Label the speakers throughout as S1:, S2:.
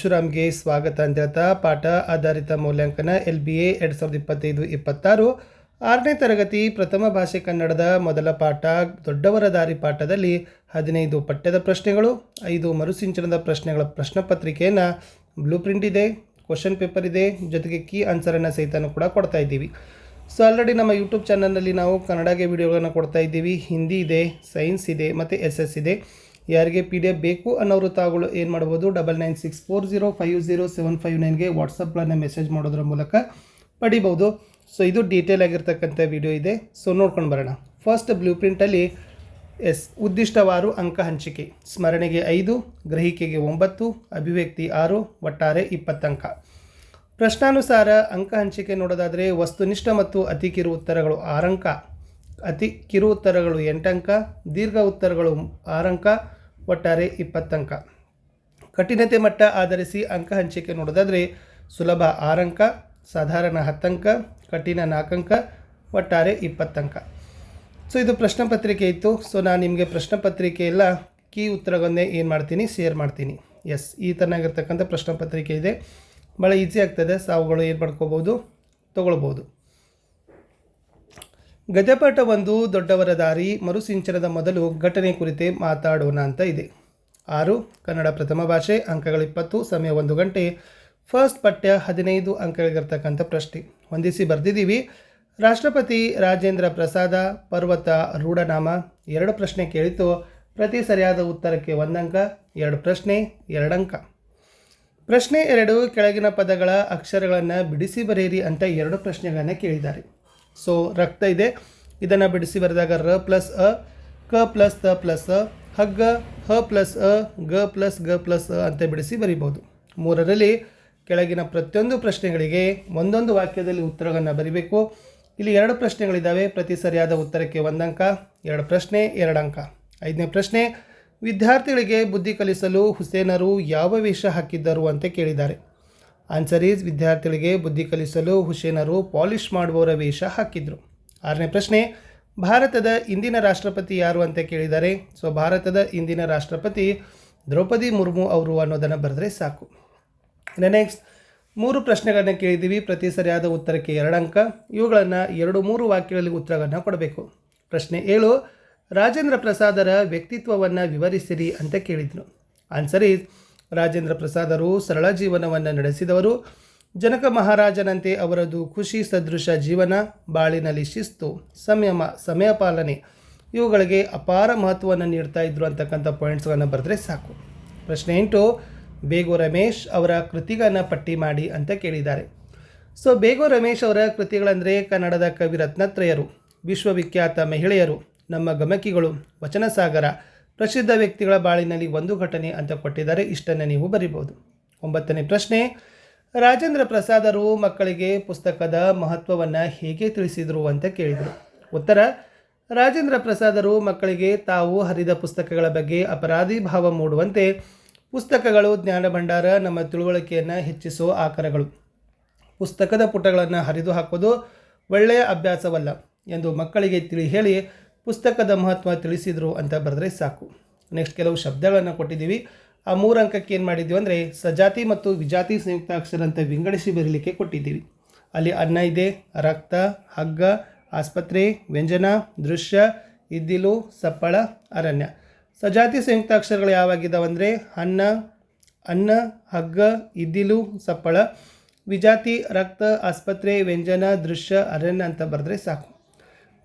S1: ಪರಶುರಾಮ್ಗೆ ಸ್ವಾಗತ. ಅಂತ ಹೇಳ್ತಾ ಪಾಠ ಆಧಾರಿತ ಮೌಲ್ಯಾಂಕನ ಎಲ್ ಬಿ ಎ ಎರಡು ಸಾವಿರದ ಇಪ್ಪತ್ತೈದು ಇಪ್ಪತ್ತಾರು. ಆರನೇ ತರಗತಿ ಪ್ರಥಮ ಭಾಷೆ ಕನ್ನಡದ ಮೊದಲ ಪಾಠ ದೊಡ್ಡವರ ದಾರಿ ಪಾಠದಲ್ಲಿ ಹದಿನೈದು ಪಠ್ಯದ ಪ್ರಶ್ನೆಗಳು, ಐದು ಮರುಸಿಂಚನದ ಪ್ರಶ್ನೆಗಳ ಪ್ರಶ್ನೆ ಪತ್ರಿಕೆಯನ್ನು ಬ್ಲೂ ಪ್ರಿಂಟ್ ಇದೆ, ಕ್ವಶನ್ ಪೇಪರ್ ಇದೆ, ಜೊತೆಗೆ ಕೀ ಆನ್ಸರನ್ನು ಸಹಿತನೂ ಕೂಡ ಕೊಡ್ತಾ ಇದ್ದೀವಿ. ಸೊ, ಆಲ್ರೆಡಿ ನಮ್ಮ ಯೂಟ್ಯೂಬ್ ಚಾನಲ್ನಲ್ಲಿ ನಾವು ಕನ್ನಡಗೆ ವಿಡಿಯೋಗಳನ್ನು ಕೊಡ್ತಾ ಇದ್ದೀವಿ. ಹಿಂದಿ ಇದೆ, ಸೈನ್ಸ್ ಇದೆ, ಮತ್ತು ಎಸ್ ಎಸ್ ಇದೆ. ಯಾರಿಗೆ ಪಿ ಡಿ ಎಫ್ ಬೇಕು ಅನ್ನೋರು ತಾವುಗಳು ಏನು ಮಾಡ್ಬೋದು? Double nine six four zero five zero seven five ನೈನ್ಗೆ ವಾಟ್ಸಪ್ಗಳನ್ನು ಮೆಸೇಜ್ ಮಾಡೋದ್ರ ಮೂಲಕ ಪಡಿಬೋದು. ಸೊ ಇದು ಡೀಟೇಲ್ ಆಗಿರ್ತಕ್ಕಂಥ ವಿಡಿಯೋ ಇದೆ. ಸೊ ನೋಡ್ಕೊಂಡು ಬರೋಣ. ಫಸ್ಟ್ ಬ್ಲೂ ಪ್ರಿಂಟಲ್ಲಿ ಎಸ್, ಉದ್ದಿಷ್ಟವಾರು ಅಂಕ ಹಂಚಿಕೆ. ಸ್ಮರಣೆಗೆ ಐದು, ಗ್ರಹಿಕೆಗೆ ಒಂಬತ್ತು, ಅಭಿವ್ಯಕ್ತಿ ಆರು, ಒಟ್ಟಾರೆ ಇಪ್ಪತ್ತಂಕ ಪ್ರಶ್ನಾನುಸಾರ ಅಂಕ ಹಂಚಿಕೆ ನೋಡೋದಾದರೆ ವಸ್ತುನಿಷ್ಠ ಮತ್ತು ಅತಿ ಕಿರು ಉತ್ತರಗಳು ಆರಂಕ ಅತಿ ಕಿರು ಉತ್ತರಗಳು ಎಂಟಂಕ ದೀರ್ಘ ಉತ್ತರಗಳು ಆರಂಕ ಒಟ್ಟಾರೆ ಇಪ್ಪತ್ತಂಕ ಕಠಿಣತೆ ಮಟ್ಟ ಆಧರಿಸಿ ಅಂಕ ಹಂಚಿಕೆ ನೋಡೋದಾದರೆ ಸುಲಭ ಆರಂಕ ಸಾಧಾರಣ ಹತ್ತಂಕ ಕಠಿಣ ನಾಲ್ಕಂಕ ಒಟ್ಟಾರೆ ಇಪ್ಪತ್ತಂಕ ಸೊ ಇದು ಪ್ರಶ್ನೆ ಪತ್ರಿಕೆ ಇತ್ತು. ಸೊ ನಾನು ನಿಮಗೆ ಪ್ರಶ್ನೆ ಪತ್ರಿಕೆ ಎಲ್ಲ ಕೀ ಉತ್ತರವನ್ನೇ ಏನು ಮಾಡ್ತೀನಿ ಶೇರ್ ಮಾಡ್ತೀನಿ. ಎಸ್ ಈ ಥರನಾಗಿರ್ತಕ್ಕಂಥ ಪ್ರಶ್ನೆ ಪತ್ರಿಕೆ ಇದೆ. ಭಾಳ ಈಸಿ ಆಗ್ತದೆ. ಸಾವುಗಳು ಏನು ಮಾಡ್ಕೋಬೋದು ತೊಗೊಳ್ಬೋದು ಗಜಪಾಠ ಒಂದು ದೊಡ್ಡವರ ದಾರಿ, ಮರುಸಿಂಚನದ ಮೊದಲು ಘಟನೆ ಕುರಿತೆ ಮಾತಾಡೋಣ ಅಂತ ಇದೆ. ಆರು, ಕನ್ನಡ ಪ್ರಥಮ ಭಾಷೆ, ಅಂಕಗಳು ಇಪ್ಪತ್ತು, ಸಮಯ ಒಂದು ಗಂಟೆ, ಫಸ್ಟ್ ಪಠ್ಯ ಹದಿನೈದು ಅಂಕಗಳಿಗಿರ್ತಕ್ಕಂಥ ಪ್ರಶ್ನೆ. ಹೊಂದಿಸಿ ಬರೆದಿದ್ದೀವಿ. ರಾಷ್ಟ್ರಪತಿ ರಾಜೇಂದ್ರ ಪ್ರಸಾದ, ಪರ್ವತ ರೂಢನಾಮ, ಎರಡು ಪ್ರಶ್ನೆ ಕೇಳಿತು ಪ್ರತಿ ಸರಿಯಾದ ಉತ್ತರಕ್ಕೆ ಒಂದಂಕ, ಎರಡು ಪ್ರಶ್ನೆ, ಎರಡಂಕ. ಪ್ರಶ್ನೆ ಎರಡು ಕೆಳಗಿನ ಪದಗಳ ಅಕ್ಷರಗಳನ್ನು ಬಿಡಿಸಿ ಬರೆಯಿರಿ ಅಂತ ಎರಡು ಪ್ರಶ್ನೆಗಳನ್ನು ಕೇಳಿದ್ದಾರೆ. ಸೊ ರಕ್ತ ಇದೆ. ಇದನ್ನು ಬಿಡಿಸಿ ಬರೆದಾಗ ರ ಪ್ಲಸ್ ಅ, ಕ ಪ್ಲಸ್ ತ ಪ್ಲಸ್ ಅ, ಹಗ್ಗ, ಹ ಪ್ಲಸ್ ಅ, ಗ ಪ್ಲಸ್ ಗ ಪ್ಲಸ್ ಅ ಅಂತ ಬಿಡಿಸಿ ಬರಿಬೋದು ಮೂರರಲ್ಲಿ ಕೆಳಗಿನ ಪ್ರತಿಯೊಂದು ಪ್ರಶ್ನೆಗಳಿಗೆ ಒಂದೊಂದು ವಾಕ್ಯದಲ್ಲಿ ಉತ್ತರವನ್ನು ಬರಿಬೇಕು. ಇಲ್ಲಿ ಎರಡು ಪ್ರಶ್ನೆಗಳಿದ್ದಾವೆ ಪ್ರತಿ ಸರಿಯಾದ ಉತ್ತರಕ್ಕೆ ಒಂದಂಕ, ಎರಡು ಪ್ರಶ್ನೆ, ಎರಡು ಅಂಕ. ಐದನೇ ಪ್ರಶ್ನೆ, ವಿದ್ಯಾರ್ಥಿಗಳಿಗೆ ಬುದ್ಧಿ ಕಲಿಸಲು ಹುಸೇನರು ಯಾವ ವೇಷ ಹಾಕಿದ್ದರು ಅಂತ ಕೇಳಿದ್ದಾರೆ. ಆನ್ಸರ್ ಈಸ್ ವಿದ್ಯಾರ್ಥಿಗಳಿಗೆ ಬುದ್ಧಿ ಕಲಿಸಲು ಹುಸೇನರು ಪಾಲಿಷ್ ಮಾಡುವವರ ವೇಷ ಹಾಕಿದ್ರು. ಆರನೇ ಪ್ರಶ್ನೆ, ಭಾರತದ ಇಂದಿನ ರಾಷ್ಟ್ರಪತಿ ಯಾರು ಅಂತ ಕೇಳಿದ್ದಾರೆ ಸೊ ಭಾರತದ ಇಂದಿನ ರಾಷ್ಟ್ರಪತಿ ದ್ರೌಪದಿ ಮುರ್ಮು ಅವರು ಅನ್ನೋದನ್ನು ಬರೆದ್ರೆ ಸಾಕು. ನೆಕ್ಸ್ಟ್ ಮೂರು ಪ್ರಶ್ನೆಗಳನ್ನು ಕೇಳಿದ್ದೀವಿ. ಪ್ರತಿ ಸರಿಯಾದ ಉತ್ತರಕ್ಕೆ ಎರಡು ಅಂಕ. ಇವುಗಳನ್ನು ಎರಡು ಮೂರು ವಾಕ್ಯಗಳಲ್ಲಿ ಉತ್ತರಗಳನ್ನು ಕೊಡಬೇಕು. ಪ್ರಶ್ನೆ ಏಳು, ರಾಜೇಂದ್ರ ಪ್ರಸಾದರ ವ್ಯಕ್ತಿತ್ವವನ್ನು ವಿವರಿಸಿರಿ ಅಂತ ಕೇಳಿದ್ರು. ಆನ್ಸರ್ ಈಸ್ ರಾಜೇಂದ್ರ ಪ್ರಸಾದರು ಸರಳ ಜೀವನವನ್ನು ನಡೆಸಿದವರು. ಜನಕ ಮಹಾರಾಜನಂತೆ ಅವರದು ಖುಷಿ ಸದೃಶ ಜೀವನ, ಬಾಳಿನಲ್ಲಿ ಶಿಸ್ತು, ಸಂಯಮ, ಸಮಯ ಪಾಲನೆ, ಇವುಗಳಿಗೆ ಅಪಾರ ಮಹತ್ವವನ್ನು ನೀಡ್ತಾ ಇದ್ರು ಅಂತಕ್ಕಂಥ ಪಾಯಿಂಟ್ಸ್ಗಳನ್ನು ಬರೆದ್ರೆ ಸಾಕು. ಪ್ರಶ್ನೆ ಎಂಟು, ಬೇಗೋ ರಮೇಶ್ ಅವರ ಕೃತಿಗಳನ್ನು ಪಟ್ಟಿ ಮಾಡಿ ಅಂತ ಕೇಳಿದ್ದಾರೆ. ಸೊ, ಬೇಗೋ ರಮೇಶ್ ಅವರ ಕೃತಿಗಳಂದರೆ ಕನ್ನಡದ ಕವಿ ರತ್ನತ್ರಯರು, ವಿಶ್ವವಿಖ್ಯಾತ ಮಹಿಳೆಯರು, ನಮ್ಮ ಗಮಕಿಗಳು, ವಚನಸಾಗರ ಪ್ರಸಿದ್ಧ ವ್ಯಕ್ತಿಗಳ ಬಾಳಿನಲ್ಲಿ ಒಂದು ಘಟನೆ ಅಂತ ಕೊಟ್ಟಿದ್ದಾರೆ. ಇಷ್ಟನ್ನು ನೀವು ಬರಿಬೋದು ಒಂಬತ್ತನೇ ಪ್ರಶ್ನೆ, ರಾಜೇಂದ್ರ ಪ್ರಸಾದರು ಮಕ್ಕಳಿಗೆ ಪುಸ್ತಕದ ಮಹತ್ವವನ್ನು ಹೇಗೆ ತಿಳಿಸಿದರು ಅಂತ ಕೇಳಿದರು. ಉತ್ತರ, ರಾಜೇಂದ್ರ ಪ್ರಸಾದರು ಮಕ್ಕಳಿಗೆ ತಾವು ಹರಿದ ಪುಸ್ತಕಗಳ ಬಗ್ಗೆ ಅಪರಾಧಿ ಭಾವ ಮೂಡುವಂತೆ ಪುಸ್ತಕಗಳು ಜ್ಞಾನ ಭಂಡಾರ, ನಮ್ಮ ತಿಳುವಳಿಕೆಯನ್ನು ಹೆಚ್ಚಿಸುವ ಆಕರಗಳು. ಪುಸ್ತಕದ ಪುಟಗಳನ್ನು ಹರಿದು ಹಾಕೋದು ಒಳ್ಳೆಯ ಅಭ್ಯಾಸವಲ್ಲ ಎಂದು ಮಕ್ಕಳಿಗೆ ತಿಳಿ ಹೇಳಿ ಪುಸ್ತಕದ ಮಹತ್ವ ತಿಳಿಸಿದರು ಅಂತ ಬರೆದ್ರೆ ಸಾಕು. ನೆಕ್ಸ್ಟ್ ಕೆಲವು ಶಬ್ದಗಳನ್ನು ಕೊಟ್ಟಿದ್ದೀವಿ. ಆ ಮೂರು ಅಂಕಕ್ಕೆ ಏನು ಮಾಡಿದ್ದೀವಿ ಅಂದರೆ ಸಜಾತಿ ಮತ್ತು ವಿಜಾತಿ ಸಂಯುಕ್ತ ಅಕ್ಷರ ಅಂತ ವಿಂಗಡಿಸಿ ಬರೀಲಿಕ್ಕೆ ಕೊಟ್ಟಿದ್ದೀವಿ. ಅಲ್ಲಿ ಅನ್ನ ಇದೆ, ರಕ್ತ, ಹಗ್ಗ, ಆಸ್ಪತ್ರೆ, ವ್ಯಂಜನ, ದೃಶ್ಯ, ಇದ್ದಿಲು, ಸಪ್ಪಳ, ಅರಣ್ಯ. ಸಜಾತಿ ಸಂಯುಕ್ತ ಅಕ್ಷರಗಳು ಯಾವಾಗಿದ್ದಾವೆ ಅಂದರೆ ಅನ್ನ ಅನ್ನ, ಹಗ್ಗ, ಇದ್ದಿಲು, ಸಪ್ಪಳ. ವಿಜಾತಿ, ರಕ್ತ, ಆಸ್ಪತ್ರೆ, ವ್ಯಂಜನ, ದೃಶ್ಯ, ಅರಣ್ಯ ಅಂತ ಬರೆದ್ರೆ ಸಾಕು.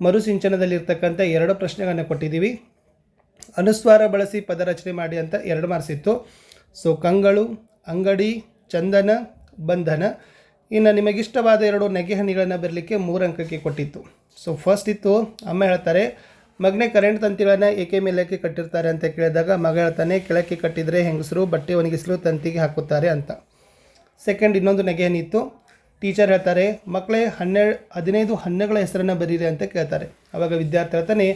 S1: ಮರುಸಿಂಚನದಲ್ಲಿರ್ತಕ್ಕಂಥ ಎರಡು ಪ್ರಶ್ನೆಗಳನ್ನು ಕೊಟ್ಟಿದ್ದೀವಿ. ಅನುಸ್ವಾರ ಬಳಸಿ ಪದ ರಚನೆ ಮಾಡಿ ಅಂತ ಎರಡು ಮಾರ್ಕ್ಸ್ ಇತ್ತು. ಸೊ ಕಂಗಳು, ಅಂಗಡಿ, ಚಂದನ, ಬಂಧನ. ಇನ್ನು ನಿಮಗಿಷ್ಟವಾದ ಎರಡು ನೆಗೆಹನಿಗಳನ್ನು ಬರಲಿಕ್ಕೆ ಮೂರು ಅಂಕಕ್ಕೆ ಕೊಟ್ಟಿತ್ತು. ಸೊ ಫಸ್ಟ್ ಇತ್ತು, ಅಮ್ಮ ಹೇಳ್ತಾರೆ, ಮಗನೇ ಕರೆಂಟ್ ತಂತಿಗಳನ್ನು ಏಕೆ ಮೇಲಕ್ಕೆ ಕಟ್ಟಿರ್ತಾರೆ ಅಂತ ಕೇಳಿದಾಗ, ಮಗ ಹೇಳ್ತಾನೆ, ಕೆಳಕ್ಕೆ ಕಟ್ಟಿದರೆ ಹೆಂಗಸರು ಬಟ್ಟೆ ಒಣಗಿಸಲು ತಂತಿಗೆ ಹಾಕುತ್ತಾರೆ ಅಂತ. ಸೆಕೆಂಡ್ ಇನ್ನೊಂದು ನೆಗೆಹನಿ ಇತ್ತು ಟೀಚರ್ ಹೇಳ್ತಾರೆ ಮಕ್ಕಳೇ ಹನ್ನೆರಡು, ಹದಿನೈದು ಹಣ್ಣುಗಳ ಹೆಸರನ್ನು ಬರೀರಿ ಅಂತ ಕೇಳ್ತಾರೆ. ಅವಾಗ ವಿದ್ಯಾರ್ಥಿ ಹೇಳ್ತಾನೆ,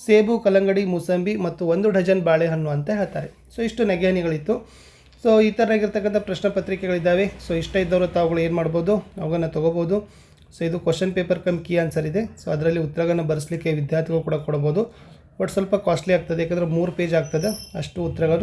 S1: ಸೇಬು, ಕಲ್ಲಂಗಡಿ, ಮೂಸಂಬಿ ಮತ್ತು ಒಂದು ಡಜನ್ ಬಾಳೆಹಣ್ಣು ಅಂತ ಹೇಳ್ತಾರೆ. ಸೊ ಇಷ್ಟು ನೆಗೆಹನಿಗಳಿತ್ತು ಸೊ ಈ ಥರನಾಗಿರ್ತಕ್ಕಂಥ ಪ್ರಶ್ನೆ ಪತ್ರಿಕೆಗಳಿದ್ದಾವೆ. ಸೊ ಇಷ್ಟ ಇದ್ದವರು ತಾವುಗಳು ಏನು ಮಾಡ್ಬೋದು? ಅವುಗಳನ್ನು ತೊಗೋಬೋದು. ಸೊ ಇದು question paper cum key answer ಇದೆ. ಸೊ ಅದರಲ್ಲಿ ಉತ್ತರಗಳನ್ನು ಬರೆಸಲಿಕ್ಕೆ ವಿದ್ಯಾರ್ಥಿಗಳು ಕೂಡ ಕೊಡ್ಬೋದು. ಬಟ್ ಸ್ವಲ್ಪ ಕಾಸ್ಟ್ಲಿ ಆಗ್ತದೆ, ಯಾಕಂದರೆ ಮೂರು ಪೇಜ್ ಆಗ್ತದೆ. ಅಷ್ಟು ಉತ್ತರಗಳು